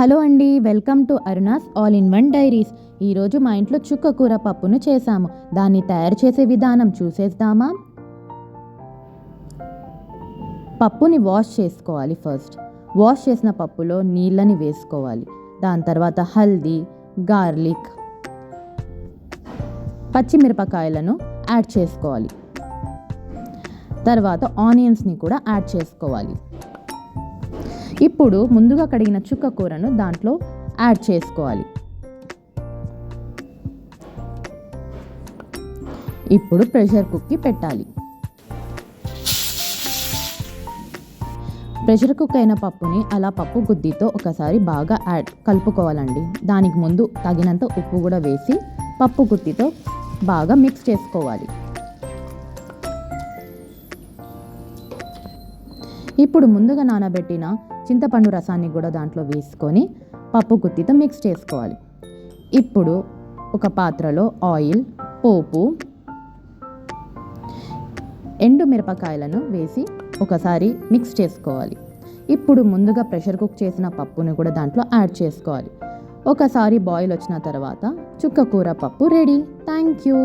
Hello అండి welcome to Aruna's all in one diaries. ఈరోజు మా ఇంట్లో చుక్క కూర పప్పును చేశాము. దాన్ని తయారు చేసే విధానం చూసేద్దామా? పప్పుని వాష్ చేసుకోవాలి ఫస్ట్. వాష్ చేసిన పప్పులో నీళ్ళని వేసుకోవాలి. దాని తర్వాత హల్దీ గార్లిక్ పచ్చిమిరపకాయలను యాడ్ చేసుకోవాలి. తర్వాత ఆనియన్స్ని కూడా యాడ్ చేసుకోవాలి. ఇప్పుడు ముందుగా కడిగిన చుక్క కూరను దాంట్లో యాడ్ చేసుకోవాలి. ఇప్పుడు ప్రెషర్ కుక్కి పెట్టాలి. ప్రెషర్ కుక్ అయిన పప్పుని అలా పప్పు గుద్దితో ఒకసారి బాగా యాడ్ కలుపుకోవాలండి. దానికి ముందు తగినంత ఉప్పు కూడా వేసి పప్పు గుత్తితో బాగా మిక్స్ చేసుకోవాలి. ఇప్పుడు ముందుగా నానబెట్టిన చింతపండు రసాన్ని కూడా దాంట్లో వేసుకొని పప్పు గుత్తితో మిక్స్ చేసుకోవాలి. ఇప్పుడు ఒక పాత్రలో ఆయిల్ పోపు ఎండు మిరపకాయలను వేసి ఒకసారి మిక్స్ చేసుకోవాలి. ఇప్పుడు ముందుగా ప్రెషర్ కుక్ చేసిన పప్పుని కూడా దాంట్లో యాడ్ చేసుకోవాలి. ఒకసారి బాయిల్ వచ్చిన తర్వాత చుక్క కూర పప్పు రెడీ థ్యాంక్ యూ